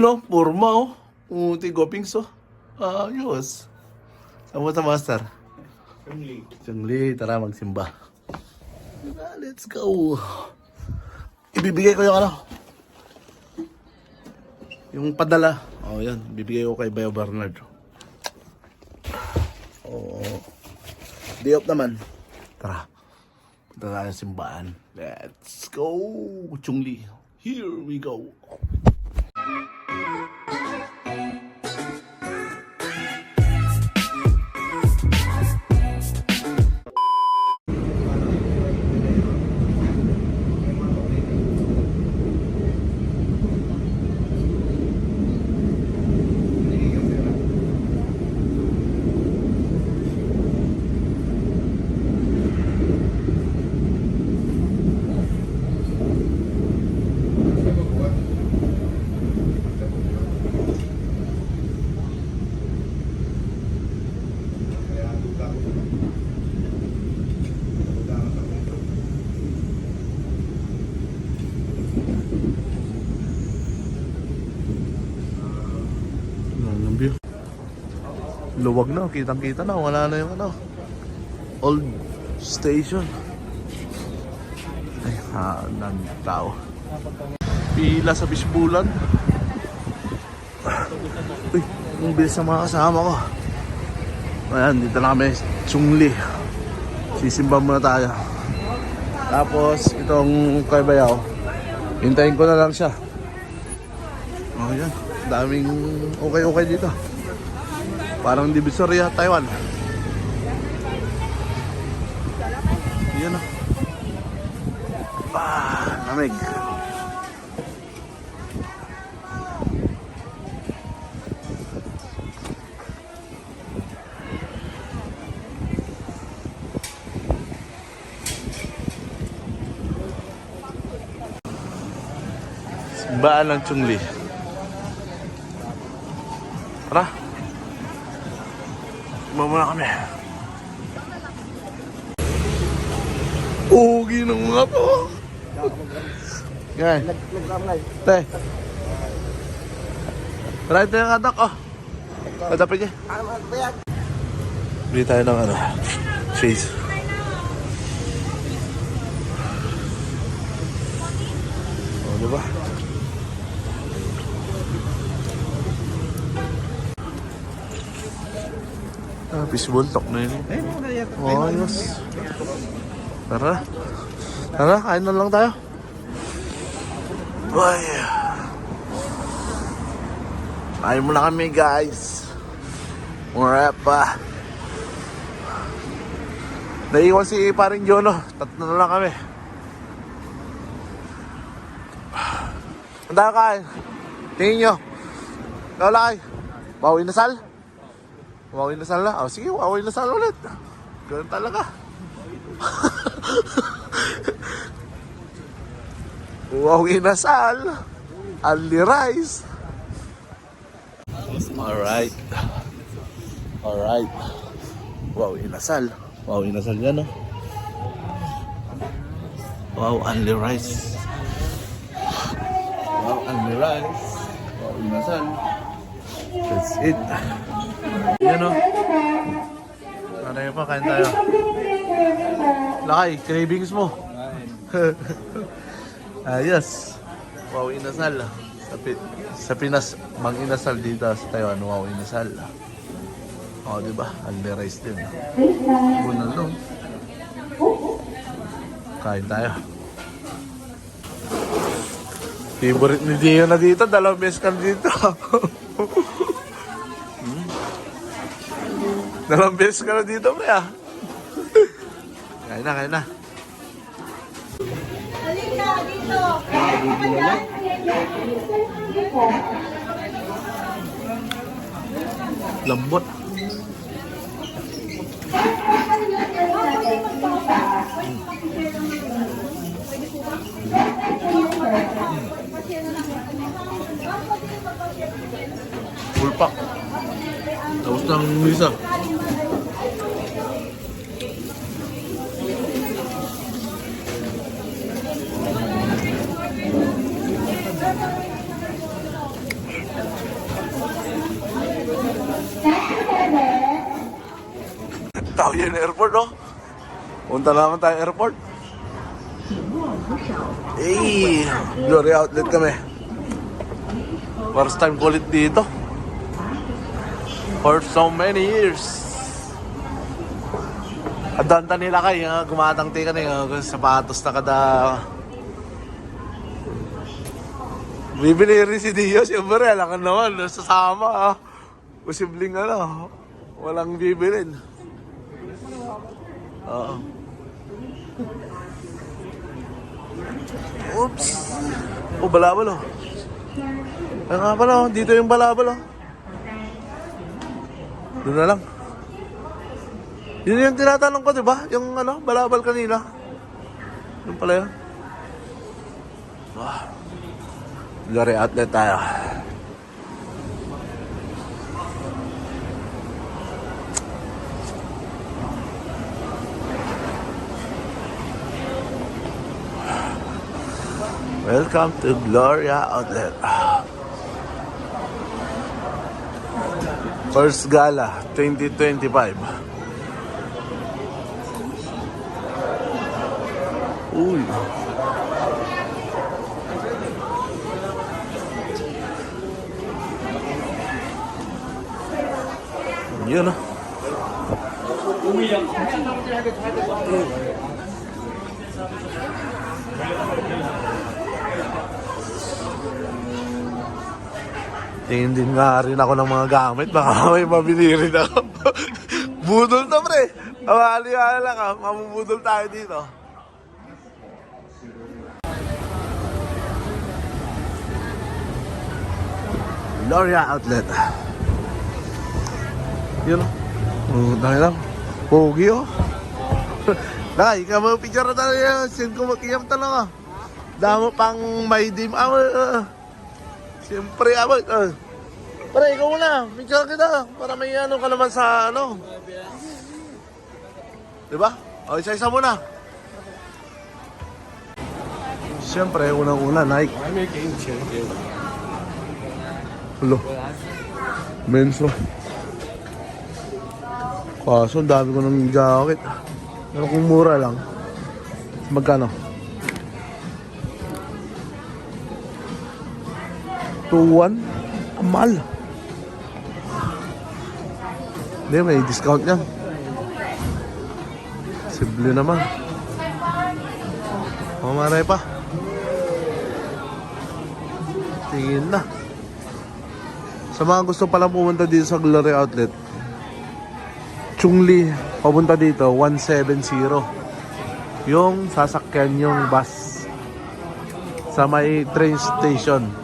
Yun o, forma o. Umuti gopings o. Ayos. Saan sa master? Chungli. Chungli, tara magsimba. Ah, Let's go. Ibibigay ko yung ano. Yung padala. Oh, yan. Bibigay ko kay Bayo Bernard. Oh. Day off naman. Tara. Punta tayo simbahan. Let's go. Chungli. Here we go. Luwag na, kitang-kita na, wala na yung ano. Old station. Ay, ha, ng tao. Pila sa bisbulan. Uy, ang bilis ng mga kasama ko. Ayan, dito na kami, Chungli. Sisimba muna tayo. Tapos, itong kay Bayaw, hintayin ko na lang siya. Oh, yan. Daming okay-okay dito. Parang Divisoria, Taiwan. Yan ah. Ah, lamig. Simbaan ng Chungli. Tara. Sumama muna kami. Ugi ng mga po. Ngay. Te. Tara ito yung anak oh. Madapit niya. Bili tayo ng ano. Cheese. Oh, diba? Ah, fishball talk na yun. Oh, ayos. Tara. Tara, kain na lang tayo. Ay. Kain muna kami, guys. Mura pa. Naiwan si paring Jono. Tatlo na lang kami. Ang tayo kain. Tingin nyo. Lola kay. Bawi na sal. Wawi na sal na. Oh, sige, wawi na sal ulit. Ganun talaga. wawi na sal. Ali rice. Alright. Alright. Wow, inasal. Wow, inasal yan, no? Wow, only rice. Wow, only rice. Wow, inasal. That's it. Yan o. Yun pa, kain tayo. Lakay, cravings mo. Ayos. Wow, inasal. Sa, Pi- sa Pinas, mang inasal dito sa Taiwan, wow, inasal. O, oh, di ba? Only rice din. Bunal no? Kain tayo. Favorite ni Dio na dito, dalawang beses ka dito. Hmm? Dalawang beses ka na dito, pre ah. kain na, kain na. Halika dito. Lambot. Full pack. Tapos ng misa. Taoyuan Airport, oh. Punta naman tayo airport. Eh, Glory Outlet kami. First time ko ulit dito. For so many years. Adanta nila kay, uh, gumatang tika na yung sapatos na kada... Bibili rin si Dio, siyempre, alam ka naman, sasama. Posibleng ano, walang bibilin. Oo. Oops. Oh, balabal oh. Ay nga pala oh, dito yung balabal oh. Doon na lang. Yun yung tinatanong ko, di ba? Yung ano, balabal kanina. Doon pala yun. Wow. Lori outlet tayo. Welcome to Gloria Outlet. First Gala 2025. Uy. Yun ah. Tingin din nga rin ako ng mga gamit. Baka may mabili rin ako. Budol to pre. Awali lang ah. Mamubudol tayo dito. Gloria Outlet. Yun. Oh, dahil lang. Pogi oh. Dahil, ikaw mo picture na tayo. Send ko makiyam talaga. Damo pang may dim. Ah, uh, Siyempre, abot. Uh. Pare, ikaw muna. Picture kita. Para may ano ka naman sa ano. Diba? O, isa-isa muna. Siyempre, unang-una, Nike. I'm a game champion. Hulo. Menso. Kaso, dami ko ng jacket. Pero kung mura lang, magkano? 2-1? Ang mahal. Hindi, may discount yan. Simple naman. Mamaray pa. Tingin na. Sa mga gusto palang pumunta dito sa Glory Outlet, Chungli, papunta dito, 170. Yung sasakyan yung bus sa may train station.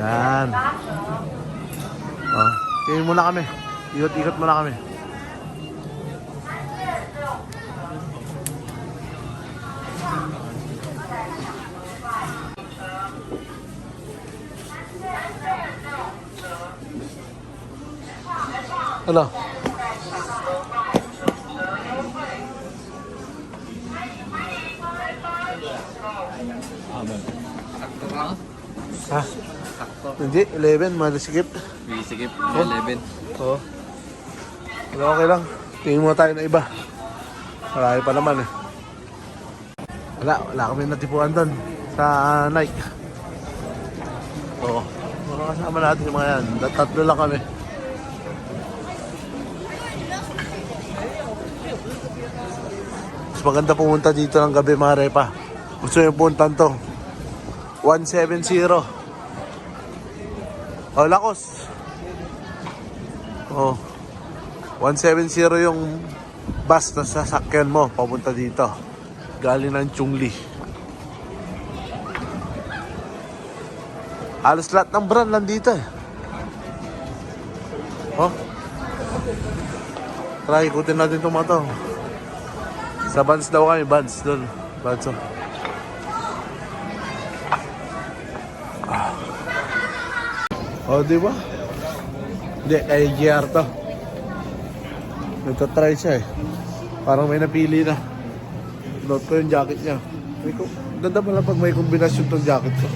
Yan. Oh, tingin muna kami. Ikot-ikot muna kami. Ano? Ha? Hindi, 11, malisikip. Sige, 11. Oo. Pero okay lang. Tingin mo tayo na iba. Marami pa naman eh. Wala, wala kami natipuan doon sa Nike. Oo. Mga kasama natin yung mga yan. Tatlo lang kami. Mas maganda pumunta dito ng gabi mga repa. Gusto nyo puntan to. 170. Oh, lakos. Oh. 170 yung bus na sasakyan mo papunta dito. Galing ng Chungli. Halos lahat ng brand nandito eh. Oh. Try, ikutin natin itong mga to. Sa Vans daw kami, Vans doon. Vans oh. Oh, di ba? Hindi, kay GR to. Nagtatry siya eh. Parang may napili na. Note ko yung jacket niya. May ko, ganda pala pag may kombinasyon tong jacket ko.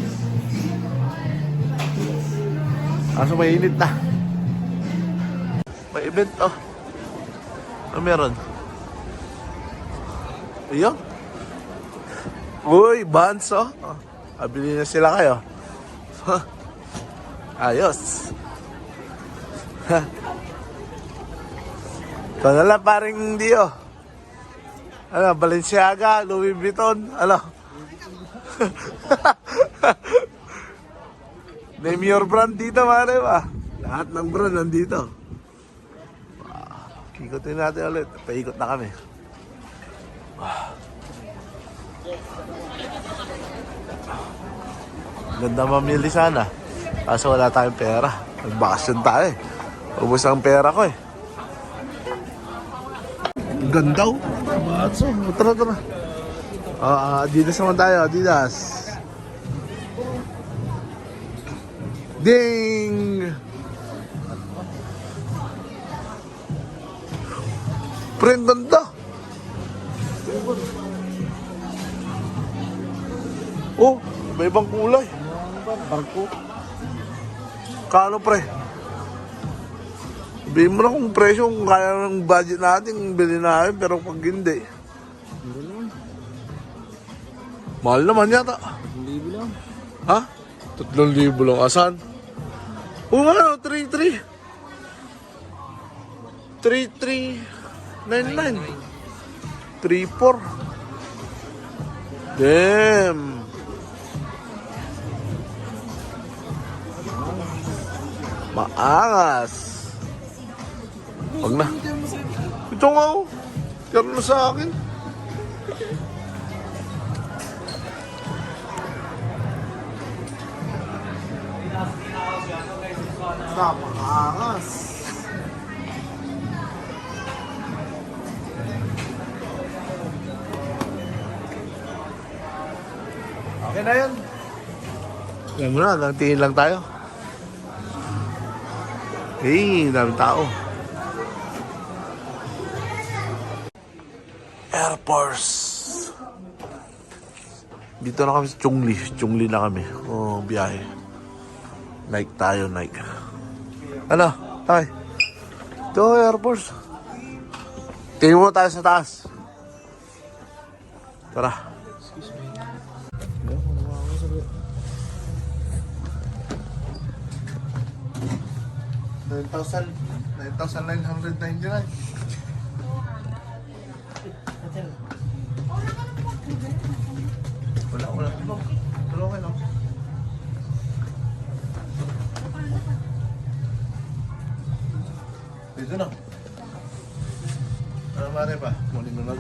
Kaso mainit na. May event oh. Ano meron? Ayun. Uy, Vans oh. Abili na sila kayo. Ayos. Ikaw na lang paring oh. Ano, Balenciaga, Louis Vuitton, ano? Name your brand dito, mare ba? Lahat ng brand nandito. Wow. Ikutin natin ulit. Paikot na kami. Ganda mamili sana. Kaso wala tayong pera. Nagbakasyon tayo eh. Ubus ang pera ko eh. Ang Ganda oh. Matso. Tara, tara. Ah, Adidas naman tayo. Adidas. Ding! Pre, ganda. Oh, may ibang kulay. Barko. Kano pre? Sabihin mo na kung presyo, kung kaya ng budget natin, bilhin natin, pero pag hindi. Mahal naman yata. Libo lang. Ha? Tatlong libo lang. Asan? Oo nga, no, 3-3. 3-3. 9-9. 3-4. Damn. Maangas. Wag na. Ito nga oh. Karo na sa akin. Napakangas. Okay na yun. Yan muna, hanggang tingin lang tayo. Hey, daming tao. Air Force. Dito na kami sa Chungli. Chungli na kami. Oh, biyahe. Nike tayo, Nike. Ano? Tay. Ito, Air Force. Tingin mo tayo sa taas. Tara. Nine thousand, nine thousand nine hundred ninety-nine. Wala, wala. Kayo, no? Dito na. Ano mare pa? Muli mo na.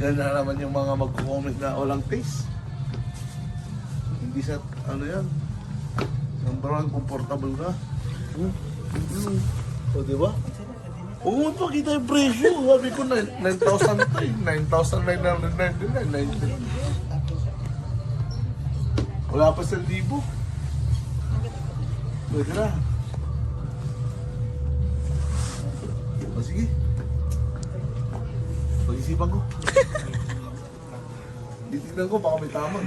Yan na naman yung mga magko-comment na walang taste. Hindi sa, ano yan. One, comfortable ka. Hmm? Hmm. O, di ba? Oo, oh, pakita yung presyo. Sabi ko, 9,000 to eh. 9,999. 9,000. Wala pa sa libo. Pwede na. O sige. Pag-isipan ko. Titignan ko, baka may tama.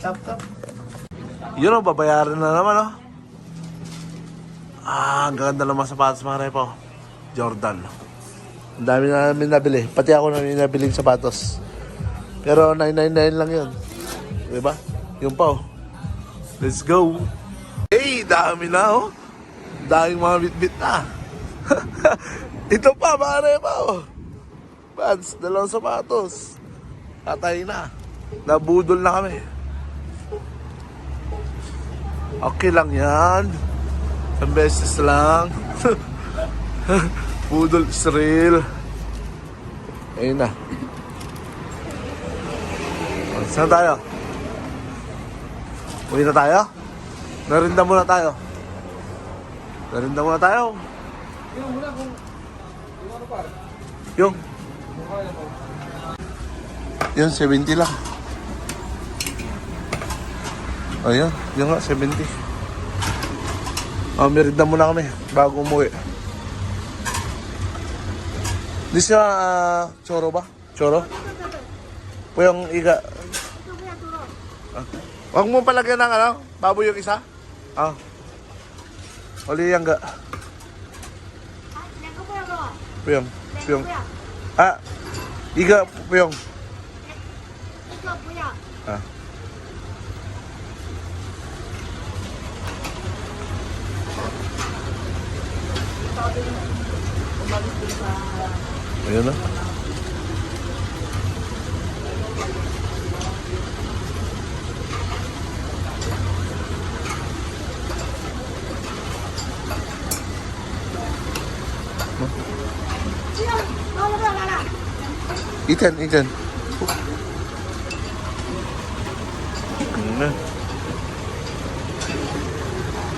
Tap, tap. Yun o, babayaran na naman o. Ah, ang ganda mga sapatos mga repo. Jordan. Ang dami na namin nabili. Pati ako na nabiling sapatos. Pero 999 lang yun. Diba? Yung pa oh. Let's go. Hey, dami na oh. Daming mga bitbit na. Ito pa, mga pa oh. Pads, dalawang sapatos. Tatay na. Nabudol na kami. Okay lang yan. Isang beses lang. Budol is real. Ayun na. O, Saan tayo? Uwi na tayo? Narinda muna tayo. Narinda muna tayo. Yung Yung 70 lang. Ayan, yun nga, 70. Oh, merida muna kami bago umuwi. This na uh, ah, choro ba? Choro? Po yung iga. Ah. Huwag mo palagyan ng ano, baboy yung isa. Ah. Oli yang ga. Puyong, puyong. Ah, iga puyong. Ah. Ayun na. Ethan, Ethan. Ano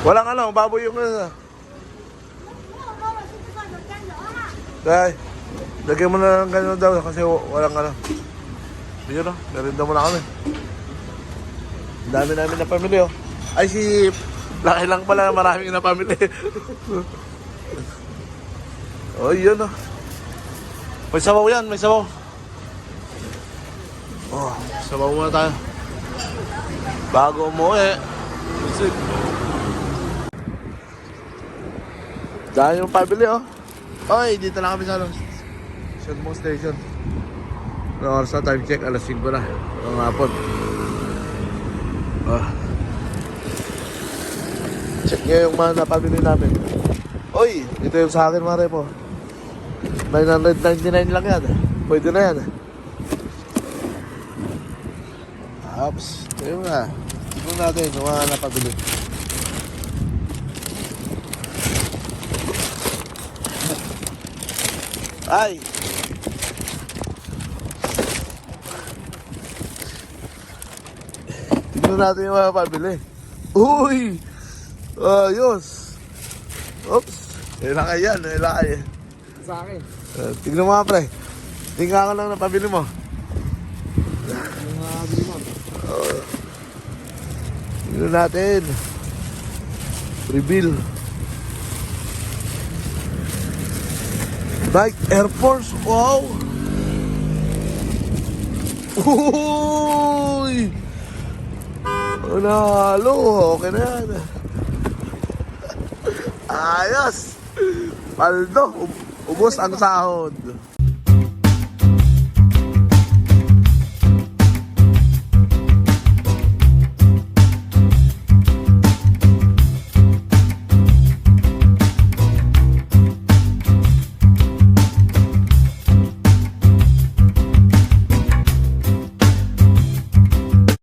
Walang ano, baboy yung ano. Dahil, lagyan mo na ng ganyan daw kasi wa- walang ano. Yun o, merinda mo na kami. Ang dami namin na pamilya oh. Ay si, laki lang pala maraming na pamilya. oh, yun o. May sabaw yan, may sabaw. Oh, sabaw muna tayo. Bago umuwi. Kasi, dahil yung pamilya oh. Oy, dito na kami sa ano, Shanmong Station. Ano oras na time check? Alas 5 na. Ang hapon. Ah. Check nyo yung mga napabili namin. Oy, ito yung sa akin mga repo. 999 lang yan. Pwede na yan. Ups, ito yung na. Tignan natin yung mga napabili. Ay! Tignan natin yung mga pabili. Uy! Ayos! Oops! Ilakay yan, ilakay. Sa akin. Uh, tignan mo nga pre. Tingnan ka lang na pabili mo. Yung mga bili mo. Tignan natin. Reveal. Nike Air Force. Wow! Uy! Nanalo. Okay na yan. Ayos! Paldo. Ubos ang sahod.